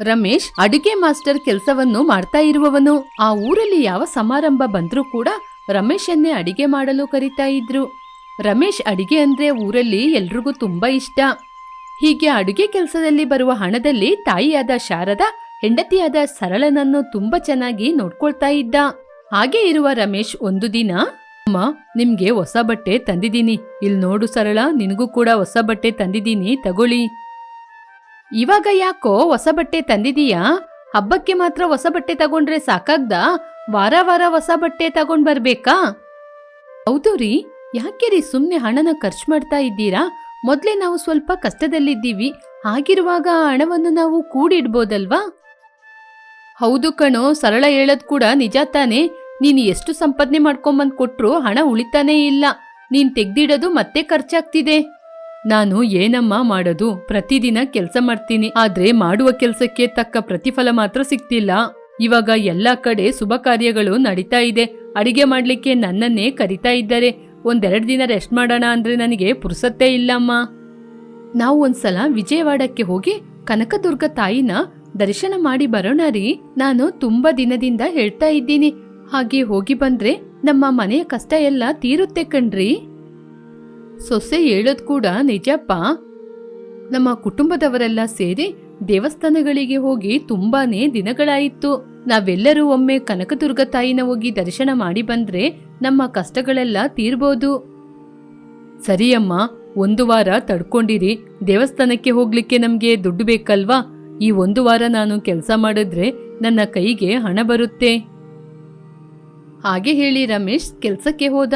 ರಮೇಶ್ ಅಡುಗೆ ಮಾಸ್ಟರ್ ಕೆಲಸವನ್ನು ಮಾಡ್ತಾ ಇರುವವನು. ಆ ಊರಲ್ಲಿ ಯಾವ ಸಮಾರಂಭ ಬಂದರೂ ಕೂಡ ರಮೇಶನ್ನೇ ಅಡಿಗೆ ಮಾಡಲು ಕರಿತಾ ಇದ್ರು. ರಮೇಶ್ ಅಡಿಗೆ ಅಂದ್ರೆ ಊರಲ್ಲಿ ಎಲ್ರಿಗೂ ತುಂಬಾ ಇಷ್ಟ. ಹೀಗೆ ಅಡುಗೆ ಕೆಲಸದಲ್ಲಿ ಬರುವ ಹಣದಲ್ಲಿ ತಾಯಿಯಾದ ಶಾರದಾ, ಹೆಂಡತಿಯಾದ ಸರಳನನ್ನು ತುಂಬಾ ಚೆನ್ನಾಗಿ ನೋಡ್ಕೊಳ್ತಾ ಇದ್ದ. ಹಾಗೆ ಇರುವ ರಮೇಶ್ ಒಂದು ದಿನ, ಅಮ್ಮ, ನಿಮ್ಗೆ ಹೊಸ ಬಟ್ಟೆ ತಂದಿದ್ದೀನಿ. ಇಲ್ ನೋಡು ಸರಳ, ನಿನಗೂ ಕೂಡ ಹೊಸ ಬಟ್ಟೆ ತಂದಿದ್ದೀನಿ, ತಗೊಳ್ಳಿ. ಇವಾಗ ಯಾಕೋ ಹೊಸ ಬಟ್ಟೆ ತಂದಿದೀಯಾ? ಹಬ್ಬಕ್ಕೆ ಮಾತ್ರ ಹೊಸ ಬಟ್ಟೆ ತಗೊಂಡ್ರೆ ಸಾಕಾಗ್ದ? ವಾರ ವಾರ ಹೊಸ ಬಟ್ಟೆ ತಗೊಂಡ್ ಬರ್ಬೇಕಾ? ಹೌದು ರೀ. ಯಾಕೆ ರೀ ಸುಮ್ನೆ ಹಣನ ಖರ್ಚು ಮಾಡ್ತಾ ಇದ್ದೀರಾ? ಮೊದ್ಲೇ ನಾವು ಸ್ವಲ್ಪ ಕಷ್ಟದಲ್ಲಿದ್ದೀವಿ. ಹಾಗಿರುವಾಗ ಹಣವನ್ನು ನಾವು ಕೂಡಿಡ್ಬೋದಲ್ವಾ? ಹೌದು ಕಣೋ, ಸರಳ ಹೇಳದ್ ಕೂಡ ನಿಜ ತಾನೇ. ನೀನು ಎಷ್ಟು ಸಂಪಾದನೆ ಮಾಡ್ಕೊಂಬಂದ್ ಕೊಟ್ರು ಹಣ ಉಳಿತಾನೇ ಇಲ್ಲ. ನೀನ್ ತೆಗ್ದಿಡೋದು ಮತ್ತೆ ಖರ್ಚಾಗ್ತಿದೆ. ನಾನು ಏನಮ್ಮ ಮಾಡೋದು? ಪ್ರತಿದಿನ ಕೆಲಸ ಮಾಡ್ತೀನಿ. ಆದ್ರೆ ಮಾಡುವ ಕೆಲಸಕ್ಕೆ ತಕ್ಕ ಪ್ರತಿಫಲ ಮಾತ್ರ ಸಿಗ್ತಿಲ್ಲ. ಇವಾಗ ಎಲ್ಲ ಕಡೆ ಶುಭ ಕಾರ್ಯಗಳು ನಡೀತಾ ಇದೆ. ಅಡಿಗೆ ಮಾಡ್ಲಿಕ್ಕೆ ನನ್ನನ್ನೇ ಕರಿತಾ ಇದ್ದಾರೆ. ಒಂದೆರಡು ದಿನ ರೆಸ್ಟ್ ಮಾಡೋಣ ಅಂದ್ರೆ ನನಗೆ ಪುರ್ಸತ್ತೇ ಇಲ್ಲಮ್ಮ. ನಾವು ಒಂದ್ಸಲ ವಿಜಯವಾಡಕ್ಕೆ ಹೋಗಿ ಕನಕದುರ್ಗ ತಾಯಿನ ದರ್ಶನ ಮಾಡಿ ಬರೋಣ ರೀ. ನಾನು ತುಂಬಾ ದಿನದಿಂದ ಹೇಳ್ತಾ ಇದ್ದೀನಿ. ಹಾಗೆ ಹೋಗಿ ಬಂದ್ರೆ ನಮ್ಮ ಮನೆಯ ಕಷ್ಟ ಎಲ್ಲ ತೀರುತ್ತೆ ಕಣ್ರಿ. ಸೊಸೆ ಹೇಳೋದ್ ಕೂಡ ನಿಜಪ್ಪ. ನಮ್ಮ ಕುಟುಂಬದವರೆಲ್ಲ ಸೇರಿ ದೇವಸ್ಥಾನಗಳಿಗೆ ಹೋಗಿ ತುಂಬಾನೇ ದಿನಗಳಾಯಿತು. ನಾವೆಲ್ಲರೂ ಒಮ್ಮೆ ಕನಕದುರ್ಗ ತಾಯಿನ ಹೋಗಿ ದರ್ಶನ ಮಾಡಿ ಬಂದ್ರೆ ನಮ್ಮ ಕಷ್ಟಗಳೆಲ್ಲ ತೀರ್ಬೋದು. ಸರಿಯಮ್ಮ, ಒಂದು ವಾರ ತಡ್ಕೊಂಡಿರಿ. ದೇವಸ್ಥಾನಕ್ಕೆ ಹೋಗ್ಲಿಕ್ಕೆ ನಮ್ಗೆ ದುಡ್ಡು ಬೇಕಲ್ವಾ? ಈ ಒಂದು ವಾರ ನಾನು ಕೆಲಸ ಮಾಡಿದ್ರೆ ನನ್ನ ಕೈಗೆ ಹಣ ಬರುತ್ತೆ. ಹಾಗೆ ಹೇಳಿ ರಮೇಶ್ ಕೆಲಸಕ್ಕೆ ಹೋದ.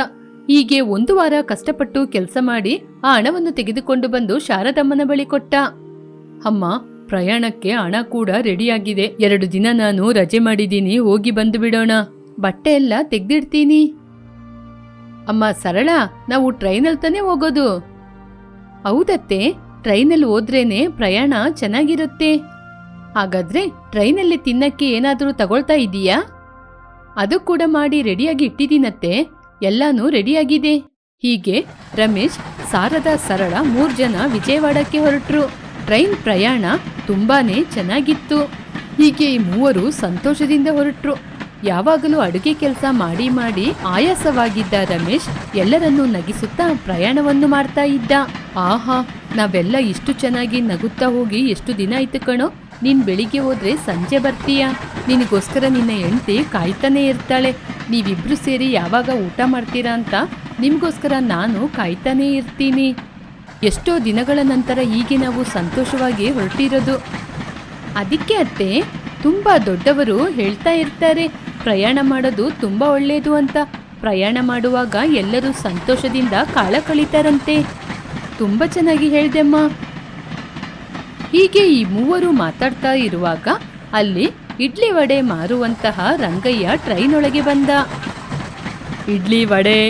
ಹೀಗೆ ಒಂದು ವಾರ ಕಷ್ಟಪಟ್ಟು ಕೆಲಸ ಮಾಡಿ ಆ ಹಣವನ್ನು ತೆಗೆದುಕೊಂಡು ಬಂದು ಶಾರದಮ್ಮನ ಬಳಿ ಕೊಟ್ಟ. ಅಮ್ಮ, ಪ್ರಯಾಣಕ್ಕೆ ಹಣ ಕೂಡ ರೆಡಿಯಾಗಿದೆ. ಎರಡು ದಿನ ನಾನು ರಜೆ ಮಾಡಿದ್ದೀನಿ, ಹೋಗಿ ಬಂದು ಬಿಡೋಣ. ಬಟ್ಟೆ ಎಲ್ಲ ತೆಗ್ದಿಡ್ತೀನಿ. ಅಮ್ಮ, ಸರಳ, ನಾವು ಟ್ರೈನಲ್ಲಿ ತಾನೇ ಹೋಗೋದು? ಹೌದತ್ತೆ, ಟ್ರೈನಲ್ಲಿ ಹೋದ್ರೇನೆ ಪ್ರಯಾಣ ಚೆನ್ನಾಗಿರುತ್ತೆ. ಹಾಗಾದ್ರೆ ಟ್ರೈನಲ್ಲಿ ತಿನ್ನಕ್ಕೆ ಏನಾದರೂ ತಗೊಳ್ತಾ ಇದೀಯಾ? ಅದು ಕೂಡ ಮಾಡಿ ರೆಡಿಯಾಗಿ ಇಟ್ಟಿದ್ದೀನತ್ತೆ. ಎಲ್ಲಾನು ರೆಡಿಯಾಗಿದೆ. ಹೀಗೆ ರಮೇಶ್, ಸಾರದ ಸರಳ ಮೂರು ಜನ ವಿಜಯವಾಡಕ್ಕೆ ಹೊರಟ್ರು. ಟ್ರೈನ್ ಪ್ರಯಾಣ ತುಂಬಾನೇ ಚೆನ್ನಾಗಿತ್ತು. ಹೀಗೆ ಈ ಮೂವರು ಸಂತೋಷದಿಂದ ಹೊರಟ್ರು. ಯಾವಾಗಲೂ ಅಡುಗೆ ಕೆಲಸ ಮಾಡಿ ಮಾಡಿ ಆಯಾಸವಾಗಿದ್ದ ರಮೇಶ್ ಎಲ್ಲರನ್ನೂ ನಗಿಸುತ್ತಾ ಪ್ರಯಾಣವನ್ನು ಮಾಡ್ತಾ ಇದ್ದ. ಆಹಾ, ನಾವೆಲ್ಲ ಇಷ್ಟು ಚೆನ್ನಾಗಿ ನಗುತ್ತಾ ಹೋಗಿ ಎಷ್ಟು ದಿನ ಆಯ್ತು ಕಣೋ. ನೀನ್ ಬೆಳಿಗ್ಗೆ ಹೋದರೆ ಸಂಜೆ ಬರ್ತೀಯ? ನಿನಗೋಸ್ಕರ ನಿನ್ನ ಹೆಂಡತಿ ಕಾಯ್ತಾನೆ ಇರ್ತಾಳೆ. ನೀವಿಬ್ರು ಸೇರಿ ಯಾವಾಗ ಊಟ ಮಾಡ್ತೀರಾ ಅಂತ ನಿಮಗೋಸ್ಕರ ನಾನು ಕಾಯ್ತಾನೇ ಇರ್ತೀನಿ. ಎಷ್ಟೋ ದಿನಗಳ ನಂತರ ಹೀಗೆ ನಾವು ಸಂತೋಷವಾಗಿ ಹೊರಟಿರೋದು. ಅದಕ್ಕೆ ಅತ್ತೆ, ತುಂಬ ದೊಡ್ಡವರು ಹೇಳ್ತಾ ಇರ್ತಾರೆ, ಪ್ರಯಾಣ ಮಾಡೋದು ತುಂಬ ಒಳ್ಳೆಯದು ಅಂತ. ಪ್ರಯಾಣ ಮಾಡುವಾಗ ಎಲ್ಲರೂ ಸಂತೋಷದಿಂದ ಕಾಲ ಕಳೀತಾರಂತೆ. ತುಂಬ ಚೆನ್ನಾಗಿ ಹೇಳ್ದೆಮ್ಮ ಹೀಗೆ ಈ ಮೂವರು ಮಾತಾಡ್ತಾ ಇರುವಾಗ ಅಲ್ಲಿ ಇಡ್ಲಿ ವಡೆ ಮಾರುವಂತಹ ರಂಗಯ್ಯ ಟ್ರೈನೊಳಗೆ ಬಂದ. ಇಡ್ಲಿ ವಡೆ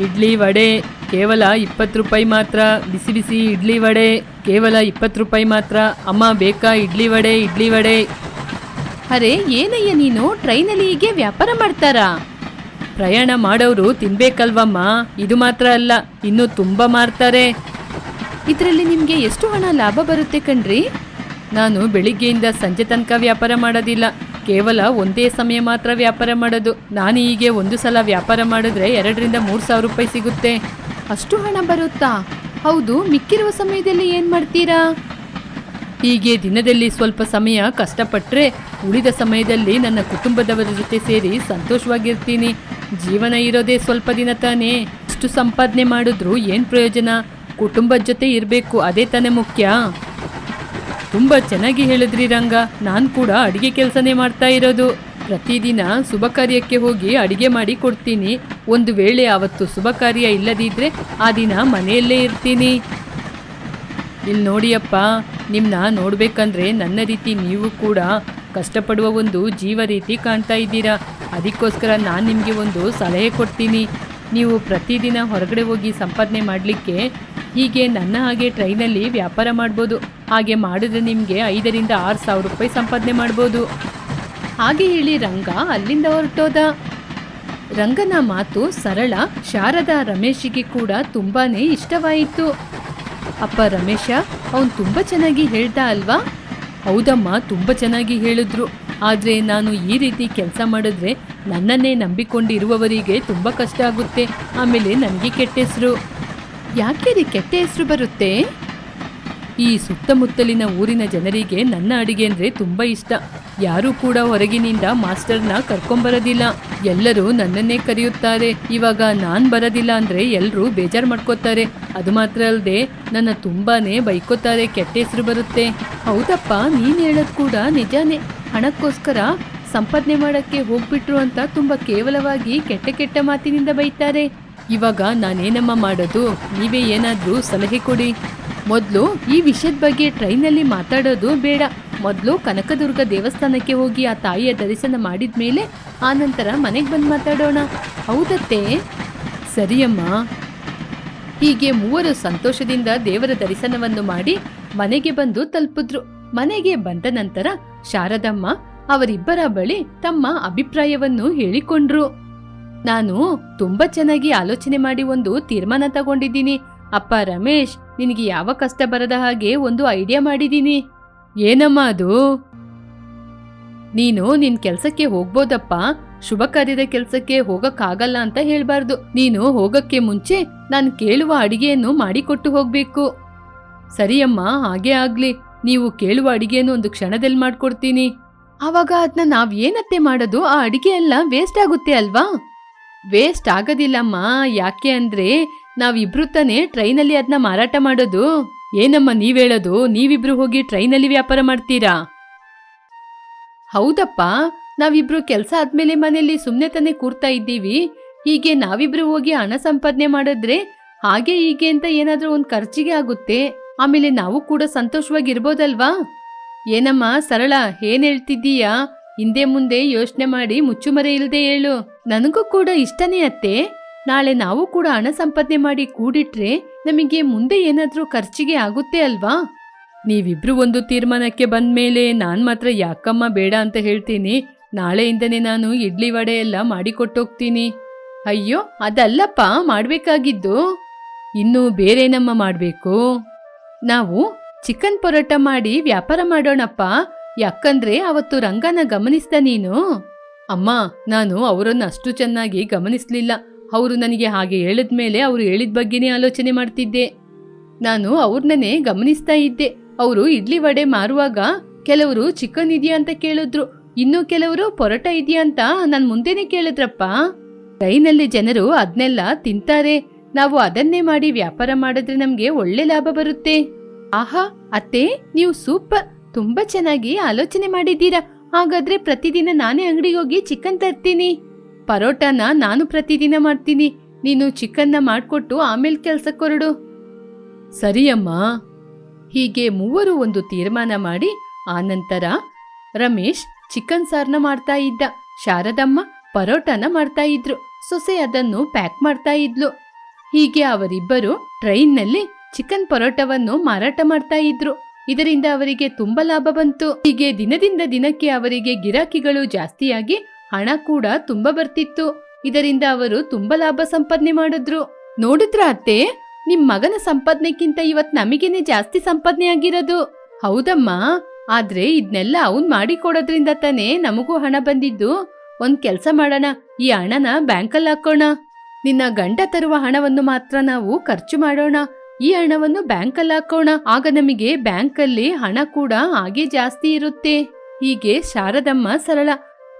ಇಡ್ಲಿ ವಡೆ, ಕೇವಲ ಇಪ್ಪತ್ತು ರೂಪಾಯಿ ಮಾತ್ರ. ಬಿಸಿ ಬಿಸಿ ಇಡ್ಲಿ ವಡೆ, ಕೇವಲ ಇಪ್ಪತ್ತು ರೂಪಾಯಿ ಮಾತ್ರ. ಅಮ್ಮ ಬೇಕಾ ಇಡ್ಲಿ ವಡೆ ಇಡ್ಲಿ ವಡೆ? ಅರೆ, ಏನಯ್ಯ ನೀನು? ಟ್ರೈನಲ್ಲಿ ಹೀಗೆ ವ್ಯಾಪಾರ ಮಾಡ್ತಾರಾ? ಪ್ರಯಾಣ ಮಾಡೋರು ತಿನ್ಬೇಕಲ್ವಮ್ಮ? ಇದು ಮಾತ್ರ ಅಲ್ಲ, ಇನ್ನು ತುಂಬಾ ಮಾರ್ತಾರೆ. ಇದರಲ್ಲಿ ನಿಮಗೆ ಎಷ್ಟು ಹಣ ಲಾಭ ಬರುತ್ತೆ ಕಣ್ರಿ? ನಾನು ಬೆಳಿಗ್ಗೆಯಿಂದ ಸಂಜೆ ತನಕ ವ್ಯಾಪಾರ ಮಾಡೋದಿಲ್ಲ. ಕೇವಲ ಒಂದೇ ಸಮಯ ಮಾತ್ರ ವ್ಯಾಪಾರ ಮಾಡೋದು. ನಾನು ಹೀಗೆ ಒಂದು ಸಲ ವ್ಯಾಪಾರ ಮಾಡಿದ್ರೆ ಎರಡರಿಂದ ಮೂರು ಸಾವಿರ ರೂಪಾಯಿ ಸಿಗುತ್ತೆ. ಅಷ್ಟು ಹಣ ಬರುತ್ತಾ? ಹೌದು, ಮಿಕ್ಕಿರುವ ಸಮಯದಲ್ಲಿ ಏನು ಮಾಡ್ತೀರಾ? ಹೀಗೆ ದಿನದಲ್ಲಿ ಸ್ವಲ್ಪ ಸಮಯ ಕಷ್ಟಪಟ್ಟರೆ ಉಳಿದ ಸಮಯದಲ್ಲಿ ನನ್ನ ಕುಟುಂಬದವರ ಜೊತೆ ಸೇರಿ ಸಂತೋಷವಾಗಿರ್ತೀನಿ. ಜೀವನ ಇರೋದೇ ಸ್ವಲ್ಪ ದಿನ ತಾನೇ. ಇಷ್ಟು ಸಂಪಾದನೆ ಮಾಡಿದ್ರೂ ಏನು ಪ್ರಯೋಜನ? ಕುಟುಂಬದ ಜೊತೆ ಇರಬೇಕು, ಅದೇ ತಾನೇ ಮುಖ್ಯ. ತುಂಬ ಚೆನ್ನಾಗಿ ಹೇಳಿದ್ರಿ ರಂಗ. ನಾನು ಕೂಡ ಅಡಿಗೆ ಕೆಲಸನೇ ಮಾಡ್ತಾ ಇರೋದು. ಪ್ರತಿದಿನ ಶುಭ ಕಾರ್ಯಕ್ಕೆ ಹೋಗಿ ಅಡಿಗೆ ಮಾಡಿ ಕೊಡ್ತೀನಿ. ಒಂದು ವೇಳೆ ಅವತ್ತು ಶುಭ ಕಾರ್ಯ ಇಲ್ಲದಿದ್ರೆ ಆ ದಿನ ಮನೆಯಲ್ಲೇ ಇರ್ತೀನಿ. ಇಲ್ಲಿ ನೋಡಿಯಪ್ಪ ನಿಮ್ಮನ್ನ ನೋಡಬೇಕಂದ್ರೆ ನನ್ನ ರೀತಿ ನೀವು ಕೂಡ ಕಷ್ಟಪಡುವ ಒಂದು ಜೀವ ರೀತಿ ಕಾಣ್ತಾ ಇದ್ದೀರಾ. ಅದಕ್ಕೋಸ್ಕರ ನಾನು ನಿಮಗೆ ಒಂದು ಸಲಹೆ ಕೊಡ್ತೀನಿ. ನೀವು ಪ್ರತಿದಿನ ಹೊರಗಡೆ ಹೋಗಿ ಸಂಪಾದನೆ ಮಾಡಲಿಕ್ಕೆ ಹೀಗೆ ನನ್ನ ಹಾಗೆ ಟ್ರೈನಲ್ಲಿ ವ್ಯಾಪಾರ ಮಾಡ್ಬೋದು. ಹಾಗೆ ಮಾಡಿದ್ರೆ ನಿಮಗೆ ಐದರಿಂದ ಆರು ಸಾವಿರ ರೂಪಾಯಿ ಸಂಪಾದನೆ ಮಾಡ್ಬೋದು. ಹಾಗೆ ಹೇಳಿ ರಂಗ ಅಲ್ಲಿಂದ ಹೊರಟೋದ. ರಂಗನ ಮಾತು ಸರಳ, ಶಾರದಾ ರಮೇಶಿಗೆ ಕೂಡ ತುಂಬಾನೇ ಇಷ್ಟವಾಯಿತು. ಅಪ್ಪ ರಮೇಶ, ಅವನು ತುಂಬ ಚೆನ್ನಾಗಿ ಹೇಳ್ದ ಅಲ್ವಾ? ಹೌದಮ್ಮ, ತುಂಬ ಚೆನ್ನಾಗಿ ಹೇಳಿದ್ರು. ಆದರೆ ನಾನು ಈ ರೀತಿ ಕೆಲಸ ಮಾಡಿದ್ರೆ ನನ್ನನ್ನೇ ನಂಬಿಕೊಂಡಿರುವವರಿಗೆ ತುಂಬ ಕಷ್ಟ ಆಗುತ್ತೆ. ಆಮೇಲೆ ನನಗೆ ಕೆಟ್ಟ ಹೆಸರು. ಯಾಕೆ ರೀ ಕೆಟ್ಟ ಹೆಸರು ಬರುತ್ತೆ? ಈ ಸುತ್ತಮುತ್ತಲಿನ ಊರಿನ ಜನರಿಗೆ ನನ್ನ ಅಡಿಗೆ ಅಂದರೆ ತುಂಬ ಇಷ್ಟ. ಯಾರೂ ಕೂಡ ಹೊರಗಿನಿಂದ ಮಾಸ್ಟರ್ನ ಕರ್ಕೊಂಬರೋದಿಲ್ಲ. ಎಲ್ಲರೂ ನನ್ನನ್ನೇ ಕರೆಯುತ್ತಾರೆ. ಇವಾಗ ನಾನು ಬರೋದಿಲ್ಲ ಅಂದರೆ ಎಲ್ಲರೂ ಬೇಜಾರು ಮಾಡ್ಕೋತಾರೆ. ಅದು ಮಾತ್ರ ಅಲ್ಲದೆ ನನ್ನ ತುಂಬಾನೇ ಬೈಕೋತಾರೆ ಕೆಟ್ಟ ಹೆಸರು ಬರುತ್ತೆ. ಹೌದಪ್ಪ, ನೀನು ಹೇಳೋದು ಕೂಡ ನಿಜಾನೇ. ಹಣಕ್ಕೋಸ್ಕರ ಸಂಪಾದನೆ ಮಾಡೋಕ್ಕೆ ಹೋಗ್ಬಿಟ್ರು ಅಂತ ತುಂಬ ಕೇವಲವಾಗಿ ಕೆಟ್ಟ ಕೆಟ್ಟ ಮಾತಿನಿಂದ ಬೈತಾರೆ. ಇವಾಗ ನಾನೇನಮ್ಮ ಮಾಡೋದು? ನೀವೇ ಏನಾದರೂ ಸಲಹೆ ಕೊಡಿ. ಮೊದಲು ಈ ವಿಷಯದ ಬಗ್ಗೆ ಟ್ರೈನಲ್ಲಿ ಮಾತಾಡೋದು ಬೇಡ. ಮೊದಲು ಕನಕದುರ್ಗ ದೇವಸ್ಥಾನಕ್ಕೆ ಹೋಗಿ ಆ ತಾಯಿಯ ದರ್ಶನ ಮಾಡಿದ ಮೇಲೆ ಆನಂತರ ಮನೆಗೆ ಬಂದು ಮಾತಾಡೋಣ. ಹೌದತ್ತೆ? ಸರಿಯಮ್ಮ. ಹೀಗೆ ಮೂವರು ಸಂತೋಷದಿಂದ ದೇವರ ದರ್ಶನವನ್ನು ಮಾಡಿ ಮನೆಗೆ ಬಂದು ತಲುಪಿದ್ರು. ಮನೆಗೆ ಬಂದ ನಂತರ ಶಾರದಮ್ಮ ಅವರಿಬ್ಬರ ಬಳಿ ತಮ್ಮ ಅಭಿಪ್ರಾಯವನ್ನು ಹೇಳಿಕೊಂಡ್ರು. ನಾನು ತುಂಬಾ ಚೆನ್ನಾಗಿ ಆಲೋಚನೆ ಮಾಡಿ ಒಂದು ತೀರ್ಮಾನ ತಗೊಂಡಿದ್ದೀನಿ. ಅಪ್ಪ ರಮೇಶ್, ನಿನಗೆ ಯಾವ ಕಷ್ಟ ಬರದ ಹಾಗೆ ಒಂದು ಐಡಿಯಾ ಮಾಡಿದ್ದೀನಿ. ಏನಮ್ಮ ಅದು? ನೀನು ನಿನ್ ಕೆಲ್ಸಕ್ಕೆ ಹೋಗ್ಬೋದಪ್ಪ. ಶುಭ ಕಾರ್ಯದ ಕೆಲ್ಸಕ್ಕೆ ಹೋಗಕ್ಕಾಗಲ್ಲ ಅಂತ ಹೇಳ್ಬಾರ್ದು. ನೀನು ಹೋಗಕ್ಕೆ ಮುಂಚೆ ನಾನು ಕೇಳುವ ಅಡಿಗೆಯನ್ನು ಮಾಡಿಕೊಟ್ಟು ಹೋಗ್ಬೇಕು. ಸರಿಯಮ್ಮ, ಹಾಗೇ ಆಗ್ಲಿ. ನೀವು ಕೇಳುವ ಅಡಿಗೆಯನ್ನು ಒಂದು ಕ್ಷಣದಲ್ಲಿ ಮಾಡ್ಕೊಡ್ತೀನಿ. ಆವಾಗ ಅದನ್ನ ನಾವೇನತ್ತೆ ಮಾಡೋದು? ಆ ಅಡಿಗೆ ಎಲ್ಲ ವೇಸ್ಟ್ ಆಗುತ್ತೆ ಅಲ್ವಾ? ವೇಸ್ಟ್ ಆಗೋದಿಲ್ಲಮ್ಮ. ಯಾಕೆ ಅಂದ್ರೆ ನಾವಿಬ್ರು ತಾನೇ ಟ್ರೈನಲ್ಲಿ ಅದನ್ನ ಮಾರಾಟ ಮಾಡೋದು. ಏನಮ್ಮ ನೀವ್ ಹೇಳೋದು? ನೀವಿಬ್ರು ಹೋಗಿ ಟ್ರೈನಲ್ಲಿ ವ್ಯಾಪಾರ ಮಾಡ್ತೀರಾ? ಹೌದಪ್ಪ. ನಾವಿಬ್ರು ಕೆಲಸ ಆದ್ಮೇಲೆ ಮನೆಯಲ್ಲಿ ಸುಮ್ಮನೆ ತಾನೇ ಕೂರ್ತಾ ಇದ್ದೀವಿ. ಹೀಗೆ ನಾವಿಬ್ರು ಹೋಗಿ ಹಣ ಸಂಪಾದನೆ ಮಾಡಿದ್ರೆ ಹಾಗೆ ಹೀಗೆ ಅಂತ ಏನಾದರೂ ಒಂದು ಖರ್ಚಿಗೆ ಆಗುತ್ತೆ. ಆಮೇಲೆ ನಾವು ಕೂಡ ಸಂತೋಷವಾಗಿರ್ಬೋದಲ್ವಾ? ಏನಮ್ಮ, ಸರಳ, ಏನ್ ಹೇಳ್ತಿದ್ದೀಯಾ? ಹಿಂದೆ ಮುಂದೆ ಯೋಚನೆ ಮಾಡಿ ಮುಚ್ಚುಮರೆ ಇಲ್ಲದೆ ಹೇಳು. ನನಗೂ ಕೂಡ ಇಷ್ಟನೇ ಅತ್ತೆ. ನಾಳೆ ನಾವು ಕೂಡ ಹಣ ಸಂಪಾದನೆ ಮಾಡಿ ಕೂಡಿಟ್ರೆ ನಮಗೆ ಮುಂದೆ ಏನಾದರೂ ಖರ್ಚಿಗೆ ಆಗುತ್ತೆ ಅಲ್ವಾ? ನೀವಿಬ್ರು ಒಂದು ತೀರ್ಮಾನಕ್ಕೆ ಬಂದ್ಮೇಲೆ ನಾನು ಮಾತ್ರ ಯಾಕಮ್ಮ ಬೇಡ ಅಂತ ಹೇಳ್ತೀನಿ. ನಾಳೆಯಿಂದನೇ ನಾನು ಇಡ್ಲಿ ವಡೆ ಎಲ್ಲ ಮಾಡಿಕೊಟ್ಟೋಗ್ತೀನಿ. ಅಯ್ಯೋ, ಅದಲ್ಲಪ್ಪ, ಮಾಡಬೇಕಾಗಿದ್ದು. ಇನ್ನು ಬೇರೇನಮ್ಮ ಮಾಡಬೇಕು? ನಾವು ಚಿಕನ್ ಪರೋಟ ಮಾಡಿ ವ್ಯಾಪಾರ ಮಾಡೋಣಪ್ಪ. ಯಾಕಂದ್ರೆ ಅವತ್ತು ರಂಗನ ಗಮನಿಸ್ದ ನೀನು. ಅಮ್ಮ, ನಾನು ಅವರನ್ನು ಅಷ್ಟು ಚೆನ್ನಾಗಿ ಗಮನಿಸ್ಲಿಲ್ಲ. ಅವರು ನನಗೆ ಹಾಗೆ ಹೇಳಿದ ಮೇಲೆ ಅವರು ಹೇಳಿದ ಬಗ್ಗೆನೇ ಆಲೋಚನೆ ಮಾಡ್ತಿದ್ದೆ. ನಾನು ಅವ್ರನ್ನೇ ಗಮನಿಸ್ತಾ ಇದ್ದೆ. ಅವರು ಇಡ್ಲಿ ವಡೆ ಮಾರುವಾಗ ಕೆಲವರು ಚಿಕನ್ ಇದೆಯಾ ಅಂತ ಕೇಳಿದ್ರು. ಇನ್ನು ಕೆಲವರು ಪರೋಟ ಇದೆಯಾ ಅಂತ ನನ್ ಮುಂದೆನೆ ಕೇಳಿದ್ರಪ್ಪ. ಟ್ರೈನಲ್ಲಿ ಜನರು ಅದನ್ನೆಲ್ಲ ತಿಂತಾರೆ. ನಾವು ಅದನ್ನೇ ಮಾಡಿ ವ್ಯಾಪಾರ ಮಾಡಿದ್ರೆ ನಮ್ಗೆ ಒಳ್ಳೆ ಲಾಭ ಬರುತ್ತೆ. ಆಹಾ, ಅತ್ತೆ, ನೀವು ಸೂಪರ್. ತುಂಬಾ ಚೆನ್ನಾಗಿ ಆಲೋಚನೆ ಮಾಡಿದ್ದೀರಾ. ಹಾಗಾದ್ರೆ ಪ್ರತಿದಿನ ನಾನೇ ಅಂಗಡಿಗೆ ಹೋಗಿ ಚಿಕನ್ ತರ್ತೀನಿ. ಪರೋಟಾನ ನಾನು ಪ್ರತಿದಿನ ಮಾಡ್ತೀನಿ. ನೀನು ಚಿಕನ್ನ ಮಾಡಿಕೊಟ್ಟು ಆಮೇಲೆ ಕೆಲ್ಸಕ್ಕೆ ಹೊರಡು. ಸರಿಯಮ್ಮ ಹೀಗೆ ಮೂವರು ಒಂದು ತೀರ್ಮಾನ ಮಾಡಿ ಆನಂತರ ರಮೇಶ್ ಚಿಕನ್ ಸಾರ್ನ ಮಾಡ್ತಾ ಇದ್ದ. ಶಾರದಮ್ಮ ಪರೋಟಾನ ಮಾಡ್ತಾ ಇದ್ರು. ಸೊಸೆ ಅದನ್ನು ಪ್ಯಾಕ್ ಮಾಡ್ತಾ ಇದ್ಲು. ಹೀಗೆ ಅವರಿಬ್ಬರು ಟ್ರೈನ್ನಲ್ಲಿ ಚಿಕನ್ ಪರೋಟವನ್ನು ಮಾರಾಟ ಮಾಡ್ತಾ ಇದ್ರು. ಇದರಿಂದ ಅವರಿಗೆ ತುಂಬಾ ಲಾಭ ಬಂತು. ಹೀಗೆ ದಿನದಿಂದ ದಿನಕ್ಕೆ ಅವರಿಗೆ ಗಿರಾಕಿಗಳು ಜಾಸ್ತಿಯಾಗಿ ಹಣ ಕೂಡ ತುಂಬಾ ಬರ್ತಿತ್ತು. ಇದರಿಂದ ಅವರು ತುಂಬಾ ಲಾಭ ಸಂಪಾದನೆ ಮಾಡಿದ್ರು. ನೋಡಿದ್ರ ಅತ್ತೆ? ನಿಮ್ ಮಗನ ಸಂಪಾದನೆಕ್ಕಿಂತ ಇವತ್ ನಮಗೇನೆ ಜಾಸ್ತಿ ಸಂಪಾದನೆ ಆಗಿರೋದು. ಹೌದಮ್ಮ. ಆದ್ರೆ ಇದನ್ನೆಲ್ಲ ಅವನ್ ಮಾಡಿಕೊಡೋದ್ರಿಂದ ತಾನೇ ನಮಗೂ ಹಣ ಬಂದಿದ್ದು. ಒಂದ್ ಕೆಲ್ಸ ಮಾಡೋಣ. ಈ ಹಣನ ಬ್ಯಾಂಕಲ್ಲಿ ಹಾಕೋಣ. ನಿನ್ನ ಗಂಡ ತರುವ ಹಣವನ್ನು ಮಾತ್ರ ನಾವು ಖರ್ಚು ಮಾಡೋಣ. ಈ ಹಣವನ್ನು ಬ್ಯಾಂಕಲ್ಲಿ ಹಾಕೋಣ. ಆಗ ನಮಗೆ ಬ್ಯಾಂಕಲ್ಲಿ ಹಣ ಕೂಡ ಹಾಗೆ ಜಾಸ್ತಿ ಇರುತ್ತೆ. ಹೀಗೆ ಶಾರದಮ್ಮ ಸರಳ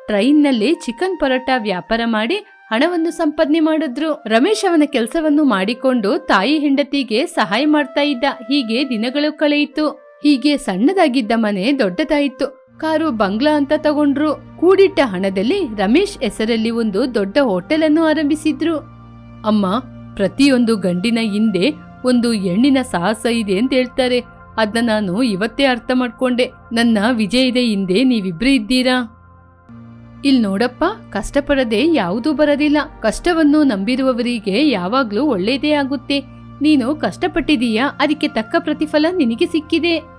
ಟ್ರೈನ್ನಲ್ಲಿ ಚಿಕನ್ ಪರೋಟ ವ್ಯಾಪಾರ ಮಾಡಿ ಹಣವನ್ನು ಸಂಪಾದನೆ ಮಾಡಿದ್ರು. ರಮೇಶ್ ಅವನ ಕೆಲಸವನ್ನು ಮಾಡಿಕೊಂಡು ತಾಯಿ ಹೆಂಡತಿಗೆ ಸಹಾಯ ಮಾಡ್ತಾ ಇದ್ದ. ಹೀಗೆ ದಿನಗಳು ಕಳೆಯಿತು. ಹೀಗೆ ಸಣ್ಣದಾಗಿದ್ದ ಮನೆ ದೊಡ್ಡದಾಯಿತು. ಕಾರು ಬಂಗ್ಲಾ ಅಂತ ತಗೊಂಡ್ರು. ಕೂಡಿಟ್ಟ ಹಣದಲ್ಲಿ ರಮೇಶ್ ಹೆಸರಲ್ಲಿ ಒಂದು ದೊಡ್ಡ ಹೋಟೆಲ್ ಅನ್ನು ಆರಂಭಿಸಿದ್ರು. ಅಮ್ಮ, ಪ್ರತಿಯೊಂದು ಗಂಡಿನ ಹಿಂದೆ ಒಂದು ಹೆಣ್ಣಿನ ಸಾಹಸ ಇದೆ ಅಂತ ಹೇಳ್ತಾರೆ. ಅದನ್ನ ನಾನು ಇವತ್ತೇ ಅರ್ಥ ಮಾಡ್ಕೊಂಡೆ. ನನ್ನ ವಿಜಯ ಇದೆ, ಹಿಂದೆ ನೀವಿಬ್ರೇ ಇದ್ದೀರಾ? ಇಲ್ ನೋಡಪ್ಪ, ಕಷ್ಟಪಡದೆ ಯಾವುದೂ ಬರೋದಿಲ್ಲ. ಕಷ್ಟವನ್ನು ನಂಬಿರುವವರಿಗೆ ಯಾವಾಗ್ಲೂ ಒಳ್ಳೇದೇ ಆಗುತ್ತೆ. ನೀನು ಕಷ್ಟಪಟ್ಟಿದೀಯಾ? ಅದಕ್ಕೆ ತಕ್ಕ ಪ್ರತಿಫಲ ನಿನಗೆ ಸಿಕ್ಕಿದೆ.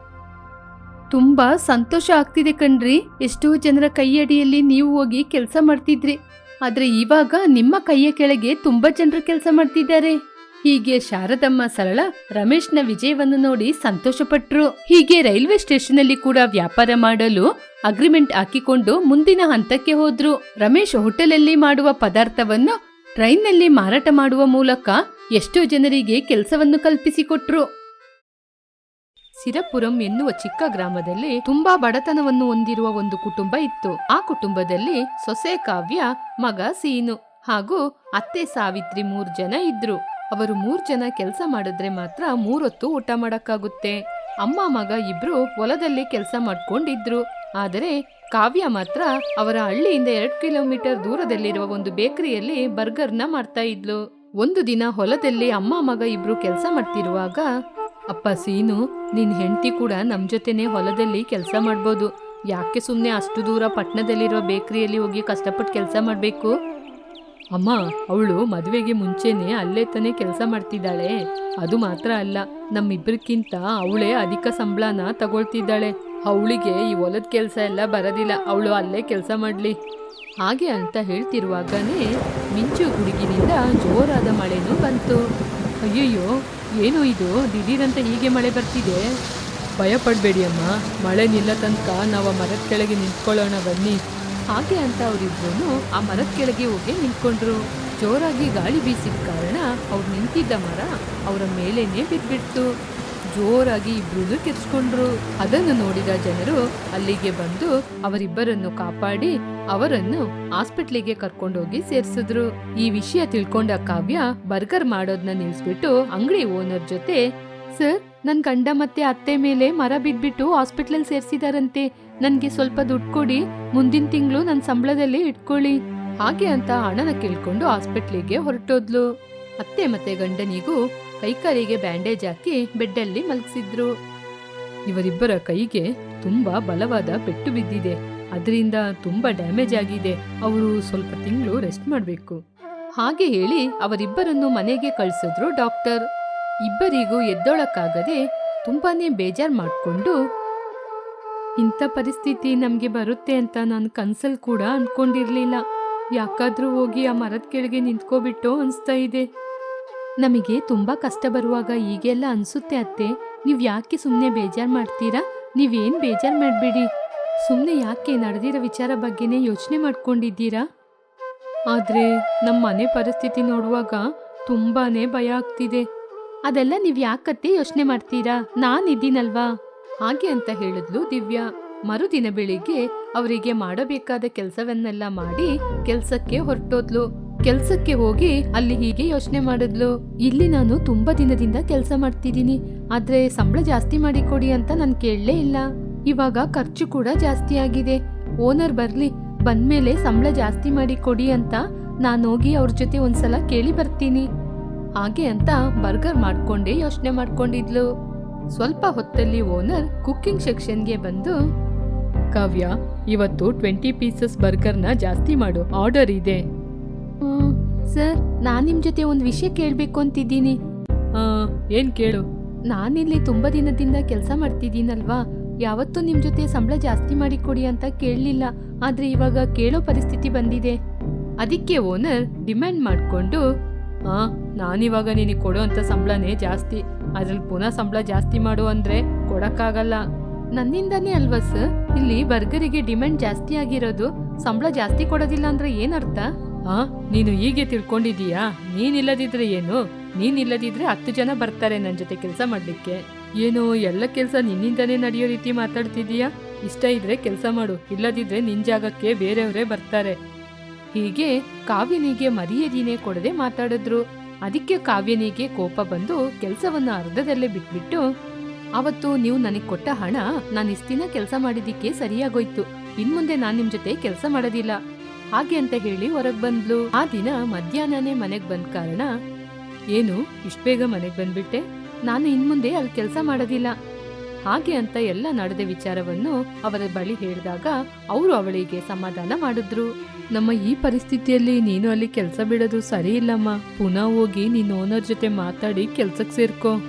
ತುಂಬಾ ಸಂತೋಷ ಆಗ್ತಿದೆ ಕಣ್ರಿ. ಎಷ್ಟೋ ಜನರ ಕೈಯಡಿಯಲ್ಲಿ ನೀವು ಹೋಗಿ ಕೆಲಸ ಮಾಡ್ತಿದ್ರಿ. ಆದ್ರೆ ಇವಾಗ ನಿಮ್ಮ ಕೈಯ ಕೆಳಗೆ ತುಂಬಾ ಜನರು ಕೆಲಸ ಮಾಡ್ತಿದ್ದಾರೆ. ಹೀಗೆ ಶಾರದಮ್ಮ ಸರಳ, ರಮೇಶ್ನ ವಿಜಯವನ್ನು ನೋಡಿ ಸಂತೋಷಪಟ್ರು. ಹೀಗೆ ರೈಲ್ವೆ ಸ್ಟೇಷನ್ ಅಲ್ಲಿ ಕೂಡ ವ್ಯಾಪಾರ ಮಾಡಲು ಅಗ್ರಿಮೆಂಟ್ ಹಾಕಿಕೊಂಡು ಮುಂದಿನ ಹಂತಕ್ಕೆ ಹೋದ್ರು. ರಮೇಶ್ ಹೋಟೆಲಲ್ಲಿ ಮಾಡುವ ಪದಾರ್ಥವನ್ನು ಟ್ರೈನ್ನಲ್ಲಿ ಮಾರಾಟ ಮಾಡುವ ಮೂಲಕ ಎಷ್ಟೋ ಜನರಿಗೆ ಕೆಲಸವನ್ನು ಕಲ್ಪಿಸಿಕೊಟ್ರು. ಸಿರಪುರಂ ಎನ್ನುವ ಚಿಕ್ಕ ಗ್ರಾಮದಲ್ಲಿ ತುಂಬಾ ಬಡತನವನ್ನು ಹೊಂದಿರುವ ಒಂದು ಕುಟುಂಬ ಇತ್ತು. ಆ ಕುಟುಂಬದಲ್ಲಿ ಸೊಸೆ ಕಾವ್ಯ, ಮಗ ಸೀನು ಹಾಗೂ ಅತ್ತೆ ಸಾವಿತ್ರಿ ಮೂರ್ ಜನ ಇದ್ರು. ಅವರು ಮೂರು ಜನ ಕೆಲಸ ಮಾಡಿದ್ರೆ ಮಾತ್ರ ಮೂರೊತ್ತು ಊಟ ಮಾಡೋಕ್ಕಾಗುತ್ತೆ. ಅಮ್ಮ, ಮಗ ಇಬ್ರು ಹೊಲದಲ್ಲಿ ಕೆಲಸ ಮಾಡ್ಕೊಂಡಿದ್ರು. ಆದರೆ ಕಾವ್ಯ ಮಾತ್ರ ಅವರ ಹಳ್ಳಿಯಿಂದ ಎರಡು ಕಿಲೋಮೀಟರ್ ದೂರದಲ್ಲಿರುವ ಒಂದು ಬೇಕರಿಯಲ್ಲಿ ಬರ್ಗರ್ನ ಮಾಡ್ತಾ ಇದ್ಲು. ಒಂದು ದಿನ ಹೊಲದಲ್ಲಿ ಅಮ್ಮ, ಮಗ ಇಬ್ರು ಕೆಲಸ ಮಾಡ್ತಿರುವಾಗ, ಅಪ್ಪ ಸೀನು ನಿನ್ನ ಹೆಂಡತಿ ಕೂಡ ನಮ್ಮ ಜೊತೆನೆ ಹೊಲದಲ್ಲಿ ಕೆಲಸ ಮಾಡ್ಬೋದು. ಯಾಕೆ ಸುಮ್ಮನೆ ಅಷ್ಟು ದೂರ ಪಟ್ಟಣದಲ್ಲಿರುವ ಬೇಕರಿಯಲ್ಲಿ ಹೋಗಿ ಕಷ್ಟಪಟ್ಟು ಕೆಲಸ ಮಾಡಬೇಕು? ಅಮ್ಮ, ಅವಳು ಮದುವೆಗೆ ಮುಂಚೆನೆ ಅಲ್ಲೇ ತಾನೇ ಕೆಲಸ ಮಾಡ್ತಿದ್ದಾಳೆ. ಅದು ಮಾತ್ರ ಅಲ್ಲ ನಮ್ಮಿಬ್ಬರಿಗಿಂತ ಅವಳೇ ಅಧಿಕ ಸಂಬಳನ ತಗೊಳ್ತಿದ್ದಾಳೆ. ಅವಳಿಗೆ ಈ ಹೊಲದ ಕೆಲಸ ಎಲ್ಲ ಬರೋದಿಲ್ಲ, ಅವಳು ಅಲ್ಲೇ ಕೆಲಸ ಮಾಡಲಿ. ಹಾಗೆ ಅಂತ ಹೇಳ್ತಿರುವಾಗನೇ ಮಿಂಚು ಗುಡುಗಿನಿಂದ ಜೋರಾದ ಮಳೆನೂ ಬಂತು. ಅಯ್ಯಯ್ಯೋ, ಏನು ಇದು? ದಿಢೀರಂತ ಹೀಗೆ ಮಳೆ ಬರ್ತಿದೆ? ಭಯ ಪಡಬೇಡಿ ಅಮ್ಮ, ಮಳೆ ನಿಲ್ಲ ತನಕ ನಾವು ಮರದ ಕೆಳಗೆ ನಿಂತ್ಕೊಳ್ಳೋಣ ಬನ್ನಿ. ಹಾಗೆ ಅಂತ ಅವರಿಬ್ರು ಆ ಮರದ ಕೆಳಗೆ ಹೋಗಿ ನಿಂತ್ಕೊಂಡ್ರು. ಜೋರಾಗಿ ಗಾಳಿ ಬೀಸಿದ ಕಾರಣ ಅವ್ರು ನಿಂತಿದ್ದ ಮರ ಅವರ ಮೇಲೇನೆ ಬಿದ್ಬಿಡ್ತು. ಜೋರಾಗಿ ಇಬ್ರು ಕಿರ್ಚ್ಕೊಂಡ್ರು. ಅದನ್ನು ನೋಡಿದ ಜನರು ಅಲ್ಲಿಗೆ ಬಂದು ಅವರಿಬ್ಬರನ್ನು ಕಾಪಾಡಿ ಅವರನ್ನು ಹಾಸ್ಪಿಟ್ಲಿಗೆ ಕರ್ಕೊಂಡೋಗಿ ಸೇರ್ಸಿದ್ರು. ಈ ವಿಷಯ ತಿಳ್ಕೊಂಡ ಕಾವ್ಯ ಬರ್ಗರ್ ಮಾಡೋದನ್ನ ನಿಲ್ಸ್ಬಿಟ್ಟು ಅಂಗಡಿ ಓನರ್ ಜೊತೆ, ಸರ್ ನನ್ ಗಂಡ ಮತ್ತೆ ಅತ್ತೆ ಮೇಲೆ ಮರ ಬಿದ್ಬಿಟ್ಟು ಹಾಸ್ಪಿಟ್ಲಲ್ಲಿ ಸೇರ್ಸಿದಾರಂತೆ. ನನಗೆ ಸ್ವಲ್ಪ ದುಡ್ಡು ಕೊಡಿ, ಮುಂದಿನ ತಿಂಗಳು ನನ್ನ ಸಂಬಳದಲ್ಲಿ ಇಟ್ಕೊಳ್ಳಿ. ಹಾಗೆ ಅಂತ ಹಣನ ಕೇಳ್ಕೊಂಡು ಹಾಸ್ಪಿಟ್ಲಿಗೆ ಹೊರಟೋದ್ಲು. ಅತ್ತೆ ಮತ್ತೆ ಗಂಡನಿಗೂ ಕೈಕಾಲಿಗೆ ಬ್ಯಾಂಡೇಜ್ ಹಾಕಿ ಬೆಡ್ಡಲ್ಲಿ ಮಲಗಿಸಿದ್ರು. ಇವರಿಬ್ಬರ ಕೈಗೆ ತುಂಬಾ ಬಲವಾದ ಪೆಟ್ಟು ಬಿದ್ದಿದೆ. ಅದರಿಂದ ತುಂಬಾ ಡ್ಯಾಮೇಜ್ ಆಗಿದೆ. ಅವರು ಸ್ವಲ್ಪ ತಿಂಗಳು ರೆಸ್ಟ್ ಮಾಡಬೇಕು. ಹಾಗೆ ಹೇಳಿ ಅವರಿಬ್ಬರನ್ನು ಮನೆಗೆ ಕಳಿಸಿದ್ರು ಡಾಕ್ಟರ್. ಇಬ್ಬರಿಗೂ ಎದ್ದೊಳಕ್ಕಾಗದೆ ತುಂಬಾನೇ ಬೇಜಾರ್ ಮಾಡಿಕೊಂಡು, ಇಂಥ ಪರಿಸ್ಥಿತಿ ನಮಗೆ ಬರುತ್ತೆ ಅಂತ ನಾನು ಕನ್ಸಲ್ ಕೂಡ ಅಂದ್ಕೊಂಡಿರಲಿಲ್ಲ ಯಾಕಾದರೂ ಹೋಗಿ ಆ ಮರದ ಕೆಳಗೆ ನಿಂತ್ಕೋಬಿಟ್ಟು ಅನಿಸ್ತಾ ಇದೆ. ನಮಗೆ ತುಂಬಾ ಕಷ್ಟ ಬರುವಾಗ ಈಗೆಲ್ಲ ಅನ್ಸುತ್ತೆ ಅತ್ತೆ. ನೀವು ಯಾಕೆ ಸುಮ್ಮನೆ ಬೇಜಾರ್ ಮಾಡ್ತೀರಾ? ನೀವೇನು ಬೇಜಾರ್ ಮಾಡಬೇಡಿ. ಸುಮ್ಮನೆ ಯಾಕೆ ನಡೆದಿರೋ ವಿಚಾರ ಬಗ್ಗೆನೇ ಯೋಚನೆ ಮಾಡ್ಕೊಂಡಿದ್ದೀರಾ? ಆದರೆ ನಮ್ಮ ಮನೆ ಪರಿಸ್ಥಿತಿ ನೋಡುವಾಗ ತುಂಬಾನೇ ಭಯ ಆಗ್ತಿದೆ. ಅದೆಲ್ಲ ನೀವು ಯಾಕತ್ತೆ ಯೋಚನೆ ಮಾಡ್ತೀರಾ? ನಾನಿದ್ದೀನಲ್ವಾ ಹಾಗೆ ಅಂತ ಹೇಳಿದ್ಲು ದಿವ್ಯಾ. ಮರುದಿನ ಬೆಳಿಗ್ಗೆ ಅವರಿಗೆ ಮಾಡಬೇಕಾದ ಕೆಲಸವನ್ನೆಲ್ಲ ಮಾಡಿ ಕೆಲ್ಸಕ್ಕೆ ಹೊರಟೋದ್ಲು. ಕೆಲ್ಸಕ್ಕೆ ಹೋಗಿ ಅಲ್ಲಿ ಹೀಗೆ ಯೋಚನೆ ಮಾಡಿದ್ಲು. ಇಲ್ಲಿ ನಾನು ತುಂಬಾ ದಿನದಿಂದ ಕೆಲಸ ಮಾಡ್ತಿದ್ದೀನಿ. ಆದ್ರೆ ಸಂಬಳ ಜಾಸ್ತಿ ಮಾಡಿ ಕೊಡಿ ಅಂತ ನಾನು ಕೇಳಲೇ ಇಲ್ಲ. ಇವಾಗ ಖರ್ಚು ಕೂಡ ಜಾಸ್ತಿ ಆಗಿದೆ. ಓನರ್ ಬರ್ಲಿ, ಬಂದ್ಮೇಲೆ ಸಂಬಳ ಜಾಸ್ತಿ ಮಾಡಿ ಕೊಡಿ ಅಂತ ನಾನು ಹೋಗಿ ಅವ್ರ ಜೊತೆ ಒಂದ್ಸಲ ಕೇಳಿ ಬರ್ತೀನಿ. ಹಾಗೆ ಅಂತ ಬರ್ಗರ್ ಮಾಡ್ಕೊಂಡೇ ಯೋಚನೆ ಮಾಡ್ಕೊಂಡಿದ್ಲು. ಸ್ವಲ್ಪ ಹೊತ್ತಲ್ಲಿ ಓನರ್ ಕುಕ್ಕಿಂಗ್ ಸೆಕ್ಷನ್ಗೆ ಬಂದು, ಕಾವ್ಯ, ಇವತ್ತು ಟ್ವೆಂಟಿ ಪೀಸಸ್ ಬರ್ಗರ್ನ ಜಾಸ್ತಿ ಮಾಡು, ಆರ್ಡರ್ ಇದೆ. ಸರ್, ನಾನು ನಿಮ್ಮ ಜೊತೆ ಒಂದು ವಿಷಯ ಕೇಳಬೇಕು ಅಂತಿದ್ದೀನಿ. ಏನು ಕೇಳು? ನಾನಿಲ್ಲಿ ತುಂಬ ದಿನದಿಂದ ಕೆಲಸ ಮಾಡ್ತಿದ್ದೀನಲ್ವಾ? ಯಾವತ್ತೂ ನಿಮ್ಮ ಜೊತೆ ಸಂಬಳ ಜಾಸ್ತಿ ಮಾಡಿ ಕೊಡಿ ಅಂತ ಕೇಳಲಿಲ್ಲ. ಆದರೆ ಇವಾಗ ಕೇಳೋ ಪರಿಸ್ಥಿತಿ ಬಂದಿದೆ. ಅದಕ್ಕೆ ಓನರ್ ಡಿಮ್ಯಾಂಡ್ ಮಾಡಿಕೊಂಡು ಆ, ನಾನಿವಾಗ ನಿನಗೆ ಕೊಡೋ ಸಂಬಳನೇ ಜಾಸ್ತಿ. ಅದ್ರಲ್ಲಿ ಪುನಃ ಸಂಬಳ ಜಾಸ್ತಿ ಮಾಡು ಅಂದ್ರೆ ಕೊಡಕ್ಕಾಗಲ್ಲ. ನನ್ನಿಂದಾನೇ ಅಲ್ವಾ ಸರ್? ಇಲ್ಲಿ ಬರ್ಗರಿಗೆ ಡಿಮ್ಯಾಂಡ್ ಜಾಸ್ತಿ ಆಗಿರೋದು ಸಂಬಳ ಜಾಸ್ತಿ ಕೊಡೋದಿಲ್ಲ ಅಂದ್ರೆ ಏನರ್ಥ? ಆ, ನೀನು ಹೀಗೆ ತಿಳ್ಕೊಂಡಿದೀಯಾ ನೀನಿಲ್ಲದಿದ್ರೆ ಏನು? ನೀನಿಲ್ಲದಿದ್ರೆ ಹತ್ತು ಜನ ಬರ್ತಾರೆ ನನ್ನ ಜೊತೆ ಕೆಲಸ ಮಾಡ್ಲಿಕ್ಕೆ. ಏನು ಎಲ್ಲ ಕೆಲಸ ನಿನ್ನಿಂದಾನೇ ನಡೆಯೋ ರೀತಿ ಮಾತಾಡ್ತಿದೀಯಾ ಇಷ್ಟ ಇದ್ರೆ ಕೆಲಸ ಮಾಡು, ಇಲ್ಲದಿದ್ರೆ ನಿನ್ ಜಾಗಕ್ಕೆ ಬೇರೆಯವರೇ ಬರ್ತಾರೆ. ಹೀಗೆ ಕಾವ್ಯನಿಗೆ ಮರ್ಯಾದಿನೇ ಕೊಡದೆ ಮಾತಾಡಿದ್ರು. ಅದಕ್ಕೆ ಕಾವ್ಯನಿಗೆ ಕೋಪ ಬಂದು ಕೆಲಸವನ್ನ ಅರ್ಧದಲ್ಲೇ ಬಿಟ್ಬಿಟ್ಟು, ಅವತ್ತು ನೀವು ನನಗೆ ಕೊಟ್ಟ ಹಣ ನಾನು ಇಷ್ಟಿನ ಕೆಲಸ ಮಾಡಿದ್ದಕ್ಕೆ ಸರಿಯಾಗೋಯ್ತು. ಇನ್ಮುಂದೆ ನಾನು ನಿಮ್ ಜೊತೆ ಕೆಲಸ ಮಾಡೋದಿಲ್ಲ. ಹಾಗೆ ಅಂತ ಹೇಳಿ ಹೊರಗ್ ಬಂದ್ಲು. ಆ ದಿನ ಮಧ್ಯಾಹ್ನನೇ ಮನೆಗ್ ಬಂದ ಕಾರಣ, ಏನು, ಇಷ್ಟ ಬೇಗ ಮನೆಗ್ ಬಂದ್ಬಿಟ್ಟೆ? ನಾನು ಇನ್ಮುಂದೆ ಅಲ್ಲಿ ಕೆಲಸ ಮಾಡೋದಿಲ್ಲ. ಹಾಗೆ ಅಂತ ಎಲ್ಲ ನಡೆದ ವಿಚಾರವನ್ನು ಅವರ ಬಳಿ ಹೇಳಿದಾಗ ಅವರು ಅವಳಿಗೆ ಸಮಾಧಾನ ಮಾಡಿದ್ರು. ನಮ್ಮ ಈ ಪರಿಸ್ಥಿತಿಯಲ್ಲಿ ನೀನು ಅಲ್ಲಿ ಕೆಲಸ ಬಿಡೋದು ಸರಿ ಇಲ್ಲಮ್ಮ. ಪುನಃ ಹೋಗಿ ನಿನ್ನ ಓನರ್ ಜೊತೆ ಮಾತಾಡಿ ಕೆಲ್ಸಕ್ಕೆ ಸೇರ್ಕೋ.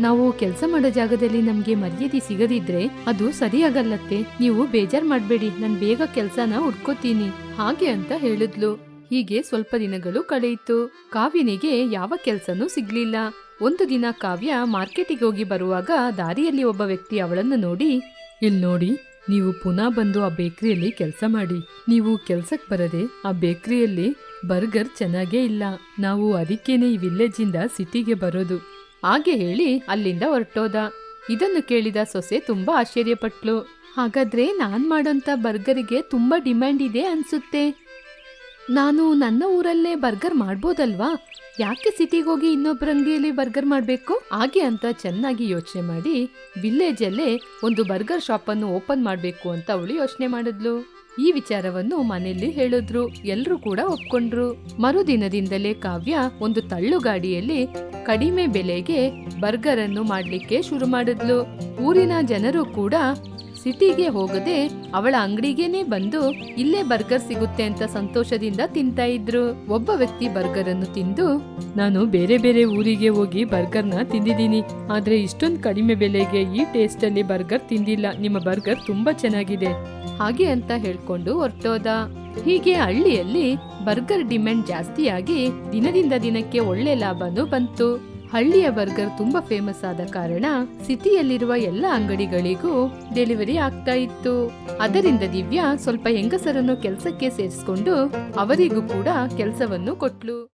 ನಾವು ಕೆಲಸ ಮಾಡೋ ಜಾಗದಲ್ಲಿ ನಮ್ಗೆ ಮರ್ಯಾದೆ ಸಿಗದಿದ್ರೆ ಅದು ಸರಿಯಾಗಲ್ಲತ್ತೆ. ನೀವು ಬೇಜಾರ್ ಮಾಡ್ಬೇಡಿ. ನಾನ್ ಬೇಗ ಕೆಲ್ಸನ ಹುಡ್ಕೋತೀನಿ. ಹಾಗೆ ಅಂತ ಹೇಳಿದ್ಲು. ಹೀಗೆ ಸ್ವಲ್ಪ ದಿನಗಳು ಕಳೆಯಿತು. ಕಾವ್ಯನಿಗೆ ಯಾವ ಕೆಲ್ಸನೂ ಸಿಗ್ಲಿಲ್ಲ. ಒಂದು ದಿನ ಕಾವ್ಯ ಮಾರ್ಕೆಟಿಗೆ ಹೋಗಿ ಬರುವಾಗ ದಾರಿಯಲ್ಲಿ ಒಬ್ಬ ವ್ಯಕ್ತಿ ಅವಳನ್ನು ನೋಡಿ ಇಲ್ಲಿ ನೋಡಿ, ನೀವು ಪುನಃ ಬಂದು ಆ ಬೇಕರಿಯಲ್ಲಿ ಕೆಲಸ ಮಾಡಿ. ನೀವು ಕೆಲ್ಸಕ್ಕೆ ಬರದೆ ಆ ಬೇಕರಿಯಲ್ಲಿ ಬರ್ಗರ್ ಚೆನ್ನಾಗೇ ಇಲ್ಲ. ನಾವು ಅದಕ್ಕೇನೆ ಈ ವಿಲೇಜಿಂದ ಸಿಟಿಗೆ ಬರೋದು. ಹಾಗೆ ಹೇಳಿ ಅಲ್ಲಿಂದ ಹೊರಟೋದ. ಇದನ್ನು ಕೇಳಿದ ಸೊಸೆ ತುಂಬಾ ಆಶ್ಚರ್ಯಪಟ್ಲು. ಹಾಗಾದ್ರೆ ನಾನ್ ಮಾಡೋಂಥ ಬರ್ಗರಿಗೆ ತುಂಬಾ ಡಿಮ್ಯಾಂಡ್ ಇದೆ ಅನ್ಸುತ್ತೆ. ನಾನು ನನ್ನ ಊರಲ್ಲೇ ಬರ್ಗರ್ ಮಾಡ್ಬೋದಲ್ವಾ? ಯಾಕೆ ಸಿಟಿಗೆ ಹೋಗಿ ಇನ್ನೊಬ್ಬರ ಅಂಗಡಿಯಲ್ಲಿ ಬರ್ಗರ್ ಮಾಡಬೇಕು? ಹಾಗೆ ಅಂತ ಚೆನ್ನಾಗಿ ಯೋಚನೆ ಮಾಡಿ ವಿಲೇಜಲ್ಲೇ ಒಂದು ಬರ್ಗರ್ ಶಾಪನ್ನು ಓಪನ್ ಮಾಡಬೇಕು ಅಂತ ಅವಳು ಯೋಚನೆ ಮಾಡಿದ್ಲು. ಈ ವಿಚಾರವನ್ನು ಮನೆಯಲ್ಲಿ ಹೇಳಿದ್ರು. ಎಲ್ರೂ ಕೂಡ ಒಪ್ಕೊಂಡ್ರು. ಮರುದಿನದಿಂದಲೇ ಕಾವ್ಯ ಒಂದು ತಳ್ಳುಗಾಡಿಯಲ್ಲಿ ಕಡಿಮೆ ಬೆಲೆಗೆ ಬರ್ಗರ್ ಅನ್ನು ಮಾಡ್ಲಿಕ್ಕೆ ಶುರು ಮಾಡಿದ್ಲು. ಊರಿನ ಜನರು ಕೂಡ ಸಿಟಿಗೆ ಹೋಗದೆ ಅವಳ ಅಂಗಡಿಗೇನೆ ಬಂದು ಇಲ್ಲೇ ಬರ್ಗರ್ ಸಿಗುತ್ತೆ ಅಂತ ಸಂತೋಷದಿಂದ ತಿಂತಾ ಇದ್ರು. ಒಬ್ಬ ವ್ಯಕ್ತಿ ಬರ್ಗರ್ ಅನ್ನು ತಿಂದು, ನಾನು ಬೇರೆ ಬೇರೆ ಊರಿಗೆ ಹೋಗಿ ಬರ್ಗರ್ನ ತಿಂದಿದ್ದೀನಿ. ಆದ್ರೆ ಇಷ್ಟೊಂದು ಕಡಿಮೆ ಬೆಲೆಗೆ ಈ ಟೇಸ್ಟ್ ಅಲ್ಲಿ ಬರ್ಗರ್ ತಿಂದಿಲ್ಲ. ನಿಮ್ಮ ಬರ್ಗರ್ ತುಂಬಾ ಚೆನ್ನಾಗಿದೆ. ಹಾಗೆ ಅಂತ ಹೇಳ್ಕೊಂಡು ಹೊರಟೋದ. ಹೀಗೆ ಹಳ್ಳಿಯಲ್ಲಿ ಬರ್ಗರ್ ಡಿಮ್ಯಾಂಡ್ ಜಾಸ್ತಿಯಾಗಿ ದಿನದಿಂದ ದಿನಕ್ಕೆ ಒಳ್ಳೆ ಲಾಭನೂ ಬಂತು. ಹಳ್ಳಿಯ ಬರ್ಗರ್ ತುಂಬಾ ಫೇಮಸ್ ಆದ ಕಾರಣ ಸಿಟಿಯಲ್ಲಿರುವ ಎಲ್ಲ ಅಂಗಡಿಗಳಿಗೂ ಡೆಲಿವರಿ ಆಗ್ತಾ ಇತ್ತು. ಅದರಿಂದ ದಿವ್ಯಾ ಸ್ವಲ್ಪ ಹೆಂಗಸರನ್ನು ಕೆಲಸಕ್ಕೆ ಸೇರಿಸ್ಕೊಂಡು ಅವರಿಗೂ ಕೂಡ ಕೆಲಸವನ್ನು ಕೊಟ್ಲು.